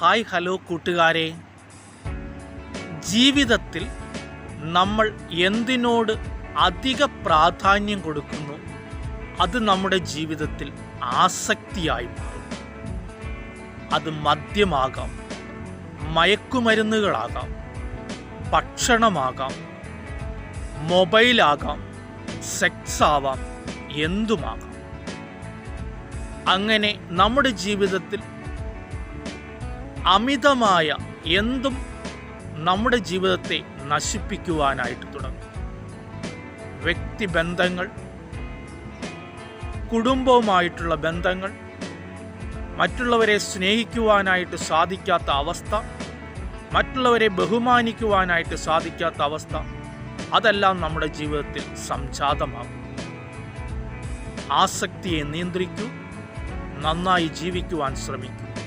Hi hello കൂട്ടുകാരെ. ജീവിതത്തിൽ നമ്മൾ എന്തിനോട് അധിക പ്രാധാന്യം കൊടുക്കുന്നു? അത് നമ്മുടെ ജീവിതത്തിൽ ആസക്തിയായി മാറും. അത് മദ്യമാകാം മയക്കുമരുന്നുകളാകാം ഭക്ഷണമാകാം മൊബൈലാകാം സെക്സ് ആവാം എന്തുമാകാം. അങ്ങനെ നമ്മുടെ ജീവിതത്തിൽ അമിതമായ എന്തും നമ്മുടെ ജീവിതത്തെ നശിപ്പിക്കുവാനായിട്ട് തുടങ്ങും. വ്യക്തിബന്ധങ്ങൾ കുടുംബവുമായിട്ടുള്ള ബന്ധങ്ങൾ മറ്റുള്ളവരെ സ്നേഹിക്കുവാനായിട്ട് സാധിക്കാത്ത അവസ്ഥ മറ്റുള്ളവരെ ബഹുമാനിക്കുവാനായിട്ട് സാധിക്കാത്ത അവസ്ഥ അതെല്ലാം നമ്മുടെ ജീവിതത്തിൽ സംജാതമാകും. ആസക്തിയെ നിയന്ത്രിക്കൂ നന്നായി ജീവിക്കുവാൻ ശ്രമിക്കൂ.